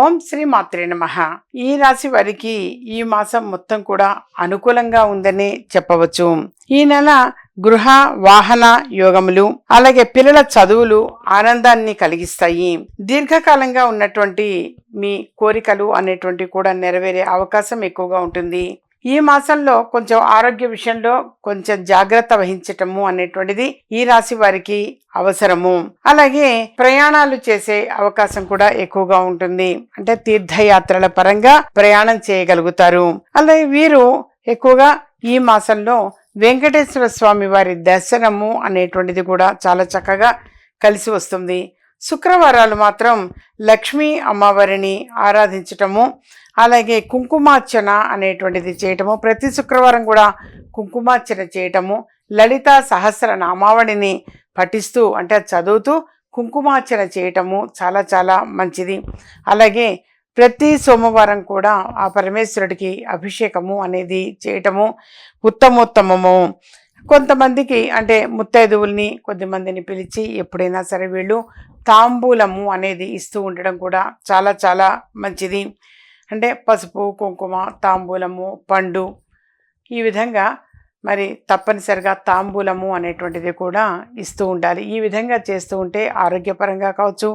ఓం శ్రీ మాత్రే నమ. ఈ రాశి వారికి ఈ మాసం మొత్తం కూడా అనుకూలంగా ఉందని చెప్పవచ్చు. ఈ నెల గృహ వాహన యోగములు అలాగే పిల్లల చదువులు ఆనందాన్ని కలిగిస్తాయి. దీర్ఘకాలంగా ఉన్నటువంటి మీ కోరికలు అనేటువంటి కూడా నెరవేరే అవకాశం ఎక్కువగా ఉంటుంది. ఈ మాసంలో కొంచెం ఆరోగ్య విషయంలో కొంచెం జాగ్రత్త వహించటము అనేటువంటిది ఈ రాశి వారికి అవసరము. అలాగే ప్రయాణాలు చేసే అవకాశం కూడా ఎక్కువగా ఉంటుంది. అంటే తీర్థయాత్రల పరంగా ప్రయాణం చేయగలుగుతారు. అలాగే వీరు ఎక్కువగా ఈ మాసంలో వెంకటేశ్వర స్వామి వారి దర్శనము అనేటువంటిది కూడా చాలా చక్కగా కలిసి వస్తుంది. శుక్రవారాలు మాత్రం లక్ష్మీ అమ్మవారిని ఆరాధించటము అలాగే కుంకుమార్చన అనేటువంటిది చేయటము ప్రతి శుక్రవారం కూడా కుంకుమార్చన చేయటము లలిత సహస్ర నామావళిని పఠిస్తూ అంటే చదువుతూ కుంకుమార్చన చేయటము చాలా చాలా మంచిది. అలాగే ప్రతి సోమవారం కూడా ఆ పరమేశ్వరుడికి అభిషేకము అనేది చేయటము ఉత్తమోత్తమము కొంతమందికి అంటే ముత్తైదువుల్ని కొద్దిమందిని పిలిచి ఎప్పుడైనా సరే వీళ్ళు తాంబూలము అనేది ఇస్తూ ఉండడం కూడా చాలా చాలా మంచిది. అంటే పసుపు కుంకుమ తాంబూలము పండు ఈ విధంగా మరి తప్పనిసరిగా తాంబూలము అనేటువంటిది కూడా ఇస్తూ ఉండాలి. ఈ విధంగా చేస్తూ ఉంటే ఆరోగ్యపరంగా కావచ్చు